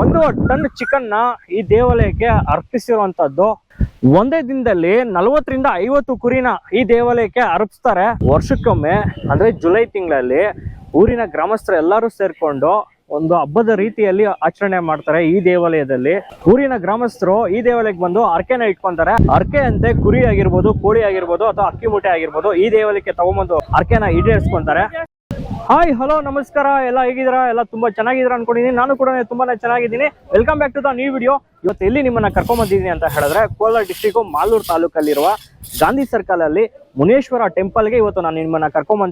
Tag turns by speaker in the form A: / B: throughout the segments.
A: ಒಂದು ಟನ್ ಚಿಕನ್ನ ಈ ದೇವಾಲಯಕ್ಕೆ ಅರ್ಪಿಸಿರುವಂತದ್ದು ಒಂದೇ ದಿನದಲ್ಲಿ ನಲವತ್ತರಿಂದ ಐವತ್ತು ಕುರಿನ ಈ ದೇವಾಲಯಕ್ಕೆ ಅರ್ಪಿಸ್ತಾರೆ. ವರ್ಷಕ್ಕೊಮ್ಮೆ, ಅಂದ್ರೆ ಜುಲೈ ತಿಂಗಳಲ್ಲಿ ಊರಿನ ಗ್ರಾಮಸ್ಥರು ಎಲ್ಲರೂ ಸೇರ್ಕೊಂಡು ಒಂದು ಹಬ್ಬದ ರೀತಿಯಲ್ಲಿ ಆಚರಣೆ ಮಾಡ್ತಾರೆ ಈ ದೇವಾಲಯದಲ್ಲಿ. ಊರಿನ ಗ್ರಾಮಸ್ಥರು ಈ ದೇವಾಲಯಕ್ಕೆ ಬಂದು ಅರ್ಕೆನ ಇಟ್ಕೊಂತಾರೆ. ಅರ್ಕೆ ಅಂತೆ ಕುರಿ ಆಗಿರ್ಬೋದು, ಕೋಳಿ ಆಗಿರ್ಬೋದು ಅಥವಾ ಅಕ್ಕಿ ಮೂಟೆ ಆಗಿರ್ಬೋದು ಈ ದೇವಾಲಯಕ್ಕೆ ತಗೊಂಬಂದು ಅರ್ಕೆನ ಈಡೇರಿಸ್ಕೊಂತಾರೆ. ಹಾಯ್ ಹಲೋ ನಮಸ್ಕಾರ. ಎಲ್ಲ ಹೇಗಿದ್ದೀರಾ? ಎಲ್ಲ ತುಂಬಾ ಚೆನ್ನಾಗಿದ್ದೀರಾ ಅನ್ಕೊಂಡಿದ್ದೀನಿ. ನಾನು ಕೂಡ ತುಂಬಾ ಚೆನ್ನಾಗಿದ್ದೀನಿ. Welcome back to the new video ಇವತ್ತು ಎಲ್ಲಿ ನಿಮ್ಮನ್ನ ಕರ್ಕೊಂಡ್ ಬಂದಿದ್ದೀನಿ ಅಂತ ಹೇಳಿದ್ರೆ ಕೋಲಾರ ಡಿಸ್ಟಿಕ್ ಮಾಲೂರು ತಾಲೂಕಲ್ಲಿರುವ ಗಾಂಧಿ ಸರ್ಕಲ್ ಅಲ್ಲಿ ಮುನೇಶ್ವರ ಟೆಂಪಲ್ಗೆ ಇವತ್ತು ನಾನು ನಿಮ್ಮನ್ನ ಕರ್ಕೊಂಡ್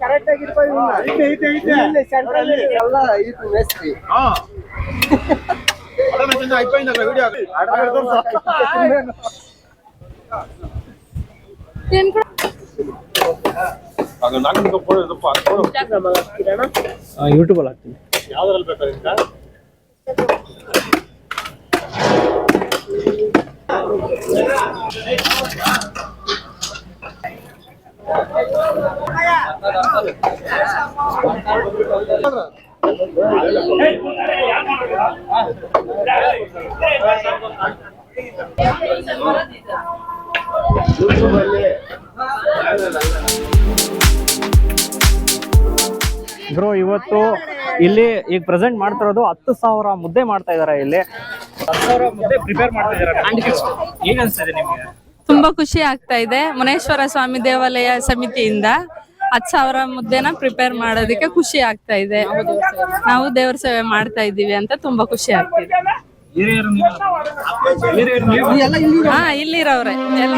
B: ಕರೆಕ್ಟ್ ಆಗಿ ಇಟ್ಕೊ ಇವ್ನ. ಇಲ್ಲಿ ಸೆಂಟ್ರಲ್ ಎಲ್ಲ ಇದು ಮೇಸ್ತ್ರಿ
A: ಯೂಟ್ಯೂಬ್ ಅಲ್ಲಿ ಹಾಕ್ತೀನಿ ಬ್ರೋ, ಇವತ್ತು ಇಲ್ಲಿ ಈಗ ಪ್ರೆಸೆಂಟ್ ಮಾಡ್ತಿರೋದು ಹತ್ತು ಸಾವಿರ ಮುದ್ದೆ ಮಾಡ್ತಾ ಇದಾರೆ ಇಲ್ಲಿ. ಪ್ರಿಪೇರ್ ಮಾಡ್ತಾ ನಿಮ್ಗೆ
C: ತುಂಬಾ ಖುಷಿ ಆಗ್ತಾ ಇದೆ. ಮುನೇಶ್ವರ ಸ್ವಾಮಿ ದೇವಾಲಯ ಸಮಿತಿಯಿಂದ. ಹತ್ತು ಸಾವಿರ ಮುದ್ದೆನ ಪ್ರಿಪೇರ್ ಮಾಡೋದಕ್ಕೆ ಖುಷಿ ಆಗ್ತಾ ಇದೆ ನಾವು ದೇವ್ರ ಸೇವೆ ಮಾಡ್ತಾ ಇದ್ದೀವಿ ಅಂತ ತುಂಬಾ ಖುಷಿ ಆಗ್ತಿದೆ? ಹಾ ಇಲ್ಲಿರೋರೆ ಎಲ್ಲ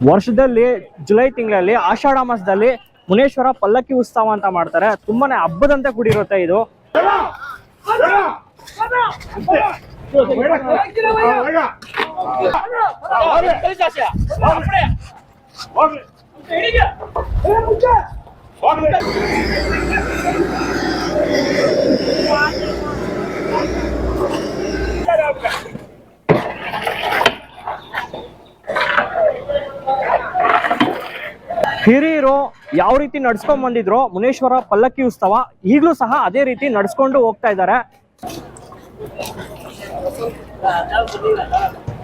A: ವರ್ಷದಲ್ಲಿ ಜುಲೈ ತಿಂಗಳಲ್ಲಿ ಆಷಾಢ ಮಾಸದಲ್ಲಿ ಮುನೇಶ್ವರ ಪಲ್ಲಕ್ಕಿ ಉತ್ಸವ ಅಂತ ಮಾಡ್ತಾರೆ. ತುಂಬಾನೇ ಹಬ್ಬದಂತೆ ಕೂಡಿರುತ್ತೆ ಇದು. ಹಿರಿಯರು ಯಾವ ರೀತಿ ನಡ್ಸ್ಕೊಂಡ್ ಬಂದಿದ್ರು, ಮುನೇಶ್ವರ ಪಲ್ಲಕ್ಕಿ ಉತ್ಸವ ಈಗಲೂ ಸಹ ಅದೇ ರೀತಿ ನಡ್ಸ್ಕೊಂಡು ಹೋಗ್ತಾ ಇದ್ದಾರೆ.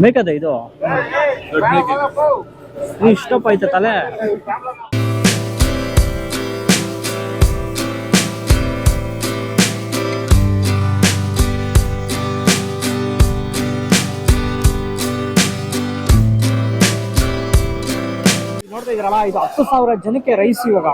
A: ಬೇಕದ ಇದು ಇಷ್ಟಪ್ಪ ಐತೆ ತಲೆ ನೋಡ್ತಾ ಇದ್ರಲ್ಲ ಇದು ಹತ್ತು ಸಾವಿರ ಜನಕ್ಕೆ ರೈಸ್ ಇವಾಗ.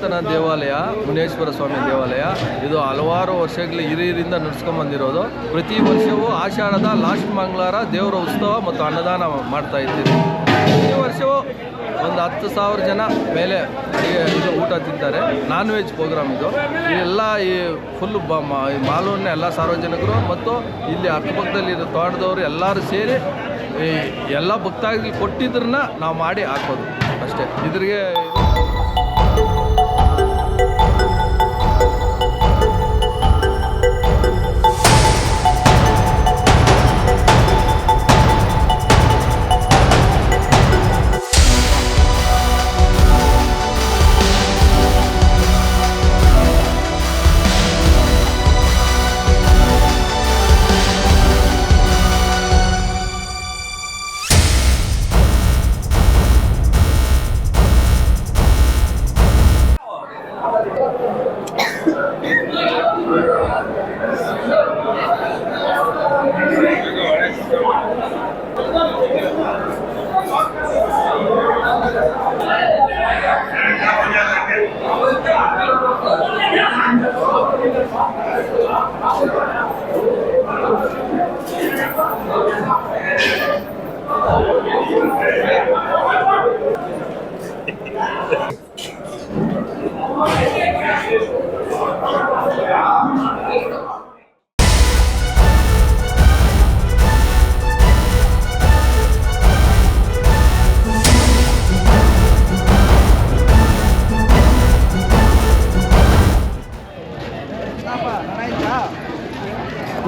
D: ಪುರಾತನ ದೇವಾಲಯ, ಮುನೇಶ್ವರ ಸ್ವಾಮಿ ದೇವಾಲಯ, ಇದು ಹಲವಾರು ವರ್ಷಗಳ ಹಿರಿಯರಿಂದ ನಡೆಸ್ಕೊಂಬಂದಿರೋದು ಪ್ರತಿ ವರ್ಷವೂ ಆಷಾಢದ ಲಾಸ್ಟ್ ಮಂಗಳವಾರ ದೇವರ ಉತ್ಸವ ಮತ್ತು ಅನ್ನದಾನ ಮಾಡ್ತಾ ಇದ್ದೀವಿ ಪ್ರತಿ ವರ್ಷವೂ ಒಂದು ಹತ್ತು ಸಾವಿರ ಜನ ಮೇಲೆ ಇದು ಊಟ ತಿಂತಾರೆ. ನಾನ್ ವೆಜ್ ಪ್ರೋಗ್ರಾಮ್ ಇದು ಇಲ್ಲೆಲ್ಲ ಈ ಫುಲ್ ಈ ಮಾಲೂರಿನ ಎಲ್ಲ ಸಾರ್ವಜನಿಕರು ಮತ್ತು ಇಲ್ಲಿ ಅಕ್ಕಪಕ್ಕದಲ್ಲಿ ಇರೋ ತೋಟದವರು ಎಲ್ಲರೂ ಸೇರಿ ಈ ಎಲ್ಲ ಭಕ್ತಾಗಿ ಕೊಟ್ಟಿದ್ರನ್ನ ನಾವು ಮಾಡಿ ಹಾಕೋದು ಅಷ್ಟೇ. ಇದ್ರಿಗೆ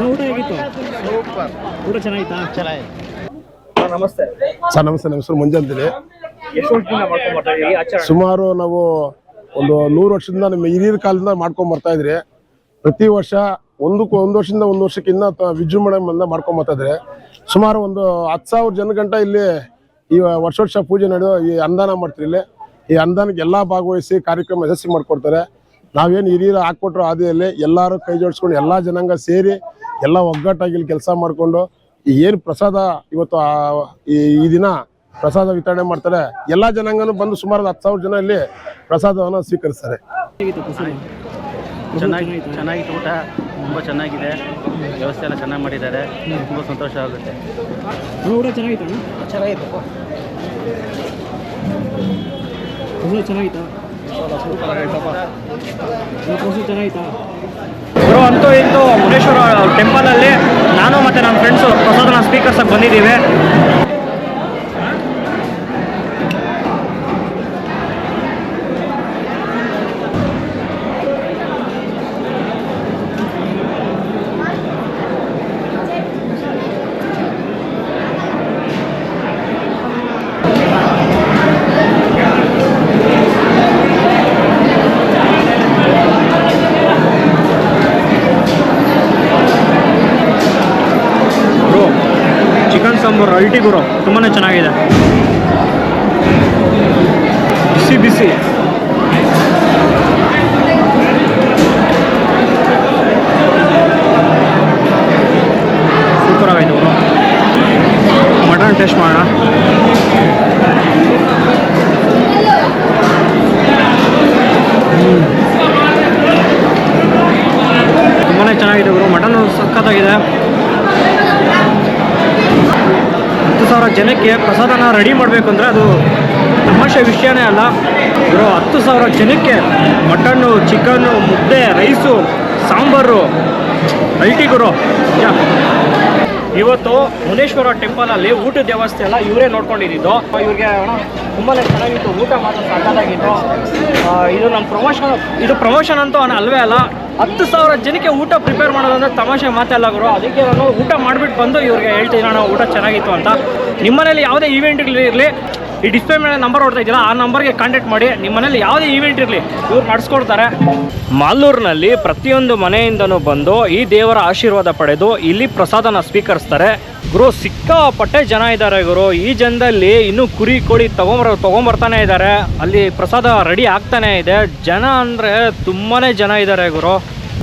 A: ಊಟ ಹೇಗಿತ್ತು? ಊಟ ಚೆನ್ನಾಗಿತ್ತಾ? ನಮಸ್ತೆ.
E: ಸರ್ ನಮಸ್ತೆ ನಮ್ಮ ಹೆಸರು ಮುಂಜಾನೆ
A: ಎಷ್ಟು ವರ್ಷದಿಂದ ಮಾಡ್ಕೊಂಡ್ ಬರ್ತಾ ಇದೀರಿ?
E: ಸುಮಾರು ನಾವು ಒಂದು ನೂರು ವರ್ಷದಿಂದ ನಮ್ಮ ಹಿರಿಯರ ಕಾಲದಿಂದ ಮಾಡ್ಕೊಂಡ್ ಬರ್ತಾ ಇದ್ರಿ. ಪ್ರತಿ ವರ್ಷ ಒಂದಕ್ಕೂ ಒಂದು ವರ್ಷದಿಂದ ಒಂದು ವರ್ಷಕ್ಕಿಂತ ವಿಜೃಂಭಣೆಯಿಂದ ಮಾಡ್ಕೊಂಡ್ ಬರ್ತಾ ಇದ್ರೆ. ಸುಮಾರು ಒಂದು ಹತ್ತು ಸಾವಿರ ಜನ ಗಂಟ ಇಲ್ಲಿ ಈ ವರ್ಷ ವರ್ಷ ಪೂಜೆ ನಡೆದು ಈ ಅನುದಾನ ಮಾಡ್ತೀರಿ ಇಲ್ಲಿ. ಈ ಅನುದಾನಕ್ಕೆ ಎಲ್ಲ ಭಾಗವಹಿಸಿ ಕಾರ್ಯಕ್ರಮ ಯಶಸ್ವಿ ಮಾಡ್ಕೊಡ್ತಾರೆ. ನಾವೇನು ಹಿರಿಯರು ಹಾಕ್ಕೊಟ್ರು ಹಾದಿಯಲ್ಲಿ ಎಲ್ಲರೂ ಕೈ ಜೋಡಿಸ್ಕೊಂಡು ಎಲ್ಲ ಜನಾಂಗ ಸೇರಿ ಎಲ್ಲ ಒಗ್ಗಟ್ಟಾಗಿ ಇಲ್ಲಿ ಕೆಲಸ ಮಾಡಿಕೊಂಡು ಏನು ಪ್ರಸಾದ ಇವತ್ತು ಆ- ಈ ಈ ದಿನ ಪ್ರಸಾದ ವಿತರಣೆ ಮಾಡ್ತಾರೆ ಎಲ್ಲ ಜನಾಂಗನೂ ಬಂದು ಸುಮಾರು ಹತ್ತು ಸಾವಿರ ಜನ ಇಲ್ಲಿ ಪ್ರಸಾದವನ್ನು ಸ್ವೀಕರಿಸ್ತಾರೆ.
F: ಚೆನ್ನಾಗಿ ಚೆನ್ನಾಗಿತ್ತು ಊಟ ತುಂಬ ಚೆನ್ನಾಗಿದೆ. ವ್ಯವಸ್ಥೆ ಎಲ್ಲ ಚೆನ್ನಾಗಿ ಮಾಡಿದ್ದಾರೆ. ತುಂಬ ಸಂತೋಷ ಆಗುತ್ತೆ.
A: ಊಟ ಚೆನ್ನಾಗಿತ್ತು ಚೆನ್ನಾಗಿತ್ತು? ಚೆನ್ನಾಗಿತ್ತು ಚೆನ್ನಾಗಿತ್ತಾ? ಗುರು ಅಂತೂ ಇಂತೂ ಮುನೇಶ್ವರ ಟೆಂಪಲಲ್ಲಿ ನಾನು ಮತ್ತು ನನ್ನ ಫ್ರೆಂಡ್ಸು ಪ್ರಸಾದನ ಸ್ಪೀಕರ್ಸಾಗಿ ಬಂದಿದ್ದೀವಿ ಗುರು ಚಿಕನ್ ಅಲ್ಟಿ ಗುರು ತುಂಬಾ ಚೆನ್ನಾಗಿದೆ. ಬಿಸಿ ಬಿಸಿ. ಸೂಪರ್ ಗುರು. ಮಟನ್ ಟೇಸ್ಟ್ ಮಾಡೋಣ ಸಖತ್ತಾಗಿದೆ ಹತ್ತು ಸಾವಿರ ಜನಕ್ಕೆ ಪ್ರಸಾದನ ರೆಡಿ ಮಾಡಬೇಕು ಅಂದರೆ ಅದು ತಮಾಷೆ ವಿಷಯನೇ ಅಲ್ಲ. ಇರೋ ಹತ್ತು ಸಾವಿರ ಜನಕ್ಕೆ ಮಟನ್ನು, ಚಿಕನ್ನು, ಮುದ್ದೆ, ರೈಸು, ಸಾಂಬಾರು. ಐಟಿ ಗುರು. ಇವತ್ತು ಮುನೇಶ್ವರ ಟೆಂಪಲ್ ಅಲ್ಲಿ ಊಟದ ವ್ಯವಸ್ಥೆ ಎಲ್ಲ ಇವರೇ ನೋಡ್ಕೊಂಡಿದ್ದು. ಇವ್ರಿಗೆ ಅಣ್ಣ ತುಂಬಾ ಚೆನ್ನಾಗಿತ್ತು. ಊಟ ಮಾತ್ರ ಸಾಕಾಗಿತ್ತು ಇದು ನಮ್ಮ ಪ್ರಮೋಷನ್ ಇದು ಪ್ರಮೋಷನ್ ಅಂತೂ ಅಣ್ಣ ಅಲ್ವೇ ಅಲ್ಲ. ಹತ್ತು ಸಾವಿರ ಜನಕ್ಕೆ ಊಟ ಪ್ರಿಪೇರ್ ಮಾಡೋದಂದ್ರೆ ತಮಾಷೆ ಮಾತೆಲ್ಲ ಗುರು. ಅದಕ್ಕೆ ನಾನು ಊಟ ಮಾಡಿಬಿಟ್ಟು ಬಂದು ಇವ್ರಿಗೆ ಹೇಳ್ತೀನಿ ನಾನು ಊಟ ಚೆನ್ನಾಗಿತ್ತು ಅಂತ. ನಿಮ್ಮನೇಲಿ ಯಾವುದೇ ಈವೆಂಟ್ಗಳಿರಲಿ ಈ ಡಿಸ್ಪ್ಲೇ ಮೇಲೆ ನಂಬರ್ ಹೊಡ್ತಾ ಇದ್ದೀರಾ, ಆ ನಂಬರ್ಗೆ ಕಾಂಟ್ಯಾಕ್ಟ್ ಮಾಡಿ. ನಿಮ್ಮ ಮನೇಲಿ ಯಾವುದೇ ಈವೆಂಟ್ ಇರಲಿ, ಇವ್ರು ನಡೆಸ್ಕೊಡ್ತಾರೆ. ಮಾಲೂರಿನಲ್ಲಿ ಪ್ರತಿಯೊಂದು ಮನೆಯಿಂದನೂ ಬಂದು ಈ ದೇವರ ಆಶೀರ್ವಾದ ಪಡೆದು ಇಲ್ಲಿ ಪ್ರಸಾದನ ಸ್ವೀಕರಿಸ್ತಾರೆ. ಗುರು, ಸಿಕ್ಕಾಪಟ್ಟೆ ಜನ ಇದ್ದಾರೆ ಗುರು. ಈ ಜನದಲ್ಲಿ ಇನ್ನೂ ಕುರಿ, ಕೋಳಿ ತಗೊಂಬರ, ತಗೊಂಬರ್ತಾನೆ ಇದ್ದಾರೆ. ಅಲ್ಲಿ ಪ್ರಸಾದ ರೆಡಿ ಆಗ್ತಾನೆ ಇದೆ. ಜನ ಅಂದರೆ ತುಂಬಾ ಜನ ಇದ್ದಾರೆ ಗುರು.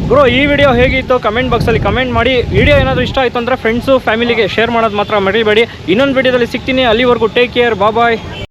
A: ಗುರು ಈ ವಿಡಿಯೋ ಹೇಗಿತ್ತು? ಕಮೆಂಟ್ ಬಾಕ್ಸಲ್ಲಿ ಕಮೆಂಟ್ ಮಾಡಿ. ವಿಡಿಯೋ ಏನಾದರೂ ಇಷ್ಟ ಆಯಿತು ಅಂದರೆ ಫ್ರೆಂಡ್ಸು ಫ್ಯಾಮಿಲಿಗೆ ಶೇರ್ ಮಾಡೋದು ಮಾತ್ರ ಮರಿಬೇಡಿ. ಇನ್ನೊಂದು ವಿಡಿಯೋದಲ್ಲಿ ಸಿಗ್ತೀನಿ. ಅಲ್ಲಿವರೆಗೂ ಟೇಕ್ ಕೇರ್ ಬಾಯ್